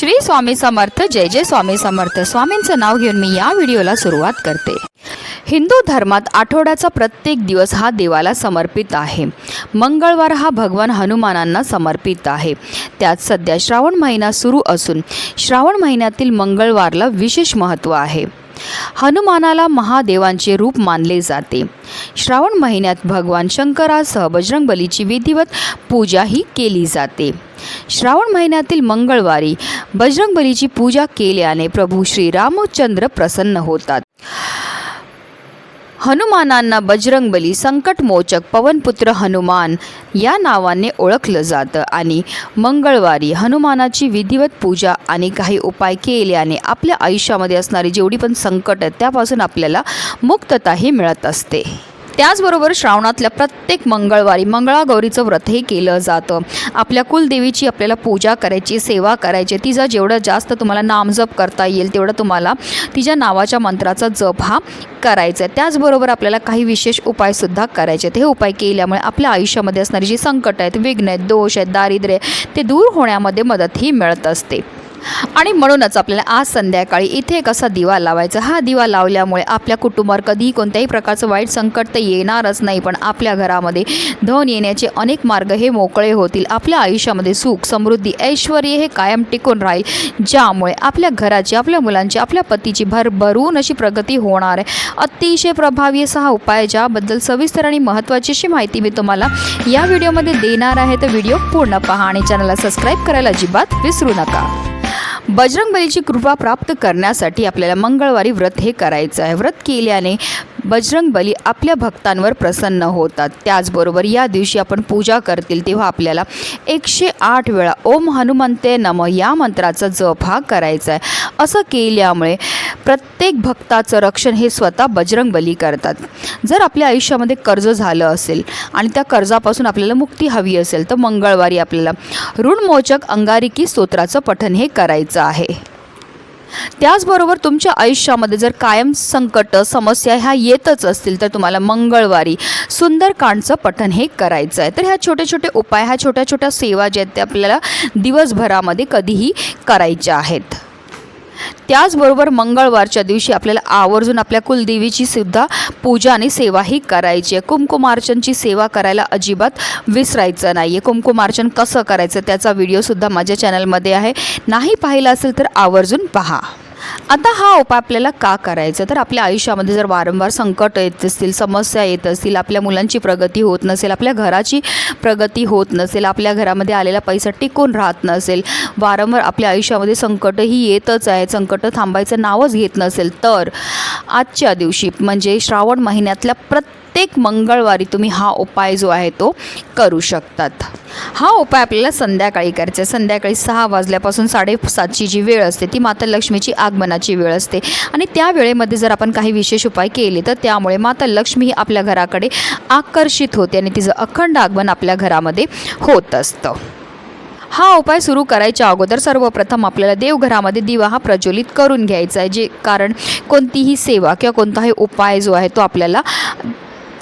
श्री स्वामी समर्थ जय जय स्वामी समर्थ. स्वामींचं नाव घेऊन मी या व्हिडिओला सुरुवात करते. हिंदू धर्मात आठवड्याचा प्रत्येक दिवस हा देवाला समर्पित आहे. मंगळवार हा भगवान हनुमानांना समर्पित आहे. त्यात सध्या श्रावण महिना सुरू असून श्रावण महिन्यातील मंगळवारला विशेष महत्त्व आहे. हनुमानाला महादेवांचे रूप मानले जाते. श्रावण महिन्यात भगवान शंकरासह बजरंगबलीची विधिवत पूजाही केली जाते. श्रावण महिन्यातील मंगळवारी बजरंगबलीची पूजा केल्याने प्रभू श्री रामचंद्र प्रसन्न होतात. हनुमानांना बजरंगबली संकटमोचक पवनपुत्र हनुमान या नावाने ओळखलं जातं. आणि मंगळवारी हनुमानाची विधिवत पूजा आणि काही उपाय केल्याने आपल्या आयुष्यामध्ये असणारी जेवढी पण संकट आहेत त्यापासून आपल्याला मुक्तताही मिळत असते. त्याचबरोबर श्रावणातल्या प्रत्येक मंगळवारी मंगळागौरीचं व्रतही केलं जातं. आपल्या कुलदेवीची आपल्याला पूजा करायची सेवा करायची तिचा जेवढं जास्त तुम्हाला नामजप करता येईल तेवढं तुम्हाला तिच्या नावाच्या मंत्राचा जप हा करायचा आहे. त्याचबरोबर आपल्याला काही विशेष उपायसुद्धा करायचे आहेत. हे उपाय केल्यामुळे आपल्या आयुष्यामध्ये असणारी जी संकट आहेत विघ्न आहेत दोष आहेत दारिद्र्य आहे, ते दूर होण्यामध्ये मदतही मिळत असते. आणि म्हणूनच आपल्याला आज संध्याकाळी इथे एक असा दिवा लावायचा. हा दिवा लावल्यामुळे आपल्या कुटुंबावर कधीही कोणत्याही प्रकारचं वाईट संकट तर येणारच नाही पण आपल्या घरामध्ये धन येण्याचे अनेक मार्ग हे मोकळे होतील. आपल्या आयुष्यामध्ये सुख समृद्धी ऐश्वर हे कायम टिकून राहील. ज्यामुळे आपल्या घराची आपल्या मुलांची आपल्या पतीची भरभरून अशी प्रगती होणार आहे. अतिशय प्रभावी असा हा उपाय ज्याबद्दल सविस्तर आणि महत्त्वाची अशी माहिती मी तुम्हाला या व्हिडिओमध्ये देणार आहे. तर व्हिडिओ पूर्ण पहा आणि चॅनलला सबस्क्राईब करायला अजिबात विसरू नका. बजरंगबलीची कृपा प्राप्त करण्यासाठी आपल्याला मंगळवारी व्रत हे करायचं आहे. व्रत केल्याने बजरंगबली आपल्या भक्तांवर प्रसन्न होतात. त्याचबरोबर या दिवशी आपण पूजा करतील तेव्हा आपल्याला एकशे आठ वेळा ओम हनुमंते नम या मंत्राचा जप हा करायचा आहे. असं केल्यामुळे प्रत्येक भक्ताचं रक्षण हे स्वतः बजरंगबली करतात. जर आपल्या आयुष्यामध्ये कर्ज झालं असेल आणि त्या कर्जापासून आपल्याला मुक्ती हवी असेल तर मंगळवारी आपल्याला ऋणमोचक अंगारिकी स्तोत्राचं पठण हे करायचं आहे. त्याचबरोबर तुमच्या आयुष्यामध्ये जर कायम संकट समस्या ह्या येतच असतील तर तुम्हाला मंगळवारी सुंदरकांडचं पठण हे करायचं आहे. तर ह्या छोटे छोटे उपाय ह्या छोट्या छोट्या सेवा ज्या आहेत त्या आपल्याला दिवसभरामध्ये कधीही करायच्या आहेत. त्याचबरोबर मंगळवारच्या दिवशी आपल्याला आवर्जून आपल्या कुलदेवीची सुद्धा पूजा आणि सेवाही करायची आहे. कुमकुमार्चनची सेवा करायला अजिबात विसरायचं नाही आहे कुमकुमार्चन कसं करायचं त्याचा व्हिडिओसुद्धा माझ्या चॅनलमध्ये आहे. नाही पाहिलं असेल तर आवर्जून पहा. आता हा उपाय आपल्याला का करायचा? तर आपल्या आयुष्यामध्ये जर वारंवार संकट येत असतील समस्या येत असतील आपल्या मुलांची प्रगती होत नसेल आपल्या घराची प्रगती होत नसेल आपल्या घरामध्ये आलेला पैसा टिकून राहत नसेल वारंवार आपल्या आयुष्यामध्ये संकटही येतच आहे संकट थांबायचं नावच घेत नसेल तर आजच्या दिवशी म्हणजे श्रावण महिन्यातल्या प्रत्येक प्रत्येक मंगळवारी तुम्ही हा उपाय जो आहे तो करू शकतात. हा उपाय आपल्याला संध्याकाळी करायचा आहे. संध्याकाळी सहा वाजल्यापासून साडेसातची जी वेळ असते ती माता लक्ष्मीची आगमनाची वेळ असते. आणि त्या वेळेमध्ये जर आपण काही विशेष उपाय केले तर त्यामुळे माता लक्ष्मी ही आपल्या घराकडे आकर्षित होते आणि तिचं अखंड आगमन आपल्या घरामध्ये होत असतं. हा उपाय सुरू करायच्या अगोदर सर्वप्रथम आपल्याला देवघरामध्ये दिवा हा प्रज्वलित करून घ्यायचा आहे जे कारण कोणतीही सेवा किंवा कोणताही उपाय जो आहे तो आपल्याला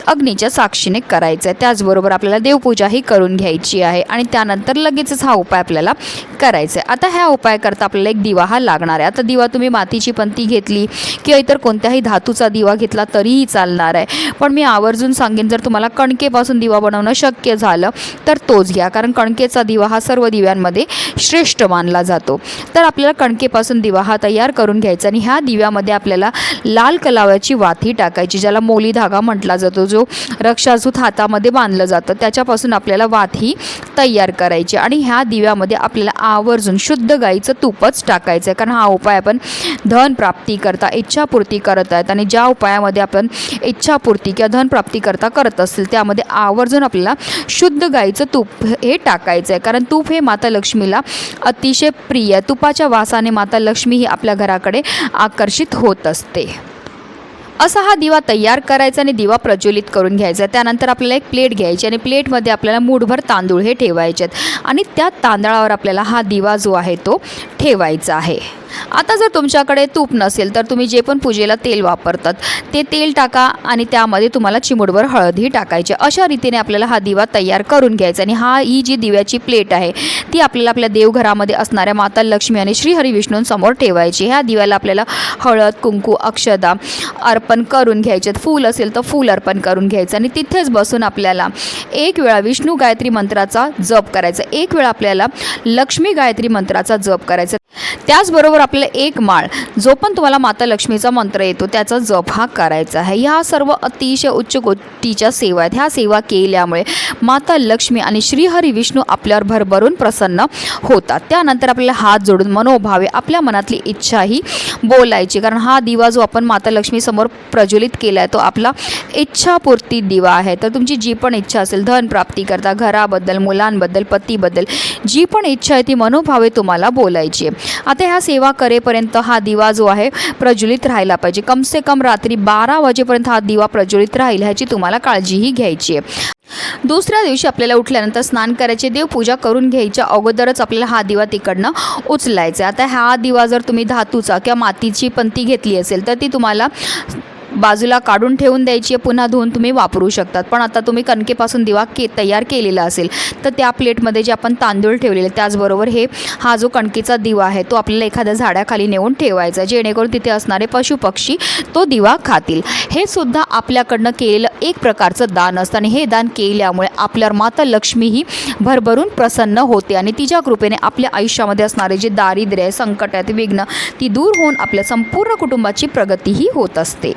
अग्नीच्या साक्षीने करायचं आहे त्याचबरोबर आपल्याला देवपूजाही करून घ्यायची आहे आणि त्यानंतर लगेचच हा उपाय आपल्याला करायचा आहे आता ह्या उपाय करता आपल्याला एक दिवा हा लागणार आहे. आता दिवा तुम्ही मातीची पंती घेतली किंवा इतर कोणत्याही धातूचा दिवा घेतला तरीही चालणार आहे. पण मी आवर्जून सांगेन जर तुम्हाला कणकेपासून दिवा बनवणं शक्य झालं तर तोच घ्या. कारण कणकेचा दिवा हा सर्व दिव्यांमध्ये श्रेष्ठ मानला जातो. तर आपल्याला कणकेपासून दिवा हा तयार करून घ्यायचा आणि ह्या दिव्यामध्ये आपल्याला लाल कलाव्याची वाती टाकायची ज्याला मोली धागा म्हटला जातो जो रक्षासूत हातामध्ये बांधलं जातं त्याच्यापासून आपल्याला वात ही तयार करायची आणि ह्या दिव्यामध्ये आपल्याला आवर्जून शुद्ध गाईचं तूपच टाकायचं आहे कारण हा उपाय आपण धन प्राप्ती करता इच्छापूर्ती करत आहेत. आणि ज्या उपायामध्ये आपण इच्छापूर्ती किंवा धनप्राप्ती करता करत असतील त्यामध्ये आवर्जून आपल्याला शुद्ध गाईचं तूप हे टाकायचं आहे कारण तूप हे माता लक्ष्मीला अतिशय प्रिय आहे. तुपाच्या वासाने माता लक्ष्मी ही आपल्या घराकडे आकर्षित होत असते. असा हा दिवा तयार करायचा आणि दिवा प्रज्वलित करून घ्यायचा. त्यानंतर आपल्याला एक प्लेट घ्यायची आणि प्लेटमध्ये आपल्याला मूठभर तांदूळ हे ठेवायचे आहेत आणि त्या तांदळावर आपल्याला हा दिवा जो आहे तो ठेवायचा आहे. आता जर तुमच्याकडे तूप नसेल तर तुम्ही जे पण पूजेला तेल वापरतात ते तेल टाका आणि त्यामध्ये तुम्हाला चिमुडभर हळदही टाकायची. अशा रीतीने आपल्याला हा दिवा तयार करून घ्यायचा आणि हा ही जी दिव्याची प्लेट आहे ती आपल्याला आपल्या देवघरामध्ये असणाऱ्या माता लक्ष्मी आणि श्री विष्णूंसमोर ठेवायची. ह्या दिव्याला आपल्याला हळद कुंकू अक्षदा अर्पण करून घ्यायचे. फूल असेल तर फूल अर्पण करून घ्यायचं आणि तिथेच बसून आपल्याला एक वेळा विष्णू गायत्री मंत्राचा जप करायचा. एक वेळा आपल्याला लक्ष्मी गायत्री मंत्राचा जप करायचा. त्याचबरोबर आपल्याला एक माळ जो पण तुम्हाला माता लक्ष्मीचा मंत्र येतो त्याचा जप हा करायचा आहे. ह्या सर्व अतिशय उच्च गोष्टीच्या सेवा आहेत. ह्या सेवा केल्यामुळे माता लक्ष्मी आणि श्रीहरी विष्णू आपल्यावर भरभरून प्रसन्न होतात. त्यानंतर आपल्याला हात जोडून मनोभावे आपल्या मनातली इच्छाही बोलायची. कारण हा दिवा जो आपण माता लक्ष्मीसमोर प्रज्वलित केला आहे तो आपला इच्छापूर्ती दिवा आहे. तर तुमची जी पण इच्छा असेल धन प्राप्ती करता घराबद्दल मुलांबद्दल पतीबद्दल जी पण इच्छा आहे ती मनोभावे तुम्हाला बोलायची आहे. आता ह्या सेवा करेपर्यंत हा दिवा जो आहे प्रज्वलित राहायला पाहिजे कमसे कम रात्री बारा वाजेपर्यंत हा दिवा प्रज्वलित राहील ह्याची तुम्हाला काळजीही घ्यायची आहे दुसऱ्या दिवशी आपल्याला उठल्यानंतर स्नान करायचे देवपूजा करून घ्यायच्या अगोदरच आपल्याला हा दिवा तिकडनं उचलायचा आहे. आता हा दिवा जर तुम्ही धातूचा किंवा मातीची पंती घेतली असेल तर ती तुम्हाला बाजूला काढून ठेवून द्यायची आहे पुन्हा धुवून तुम्ही वापरू शकतात. पण आता तुम्ही कणकेपासून दिवा के तयार केलेला असेल तर त्या प्लेटमध्ये जे आपण तांदूळ ठेवलेले त्याचबरोबर हे हा जो कणकेचा दिवा आहे तो आपल्याला एखाद्या झाडाखाली नेऊन ठेवायचा जेणेकरून तिथे असणारे पशुपक्षी तो दिवा खातील. हे सुद्धा आपल्याकडनं केलेलं एक प्रकारचं दान असतं आणि हे दान केल्यामुळे आपल्यावर माता लक्ष्मी ही भरभरून प्रसन्न होते आणि तिच्या कृपेने आपल्या आयुष्यामध्ये असणारे जे दारिद्र्य आहे संकट आहेत विघ्न ती दूर होऊन आपल्या संपूर्ण कुटुंबाची प्रगतीही होत असते.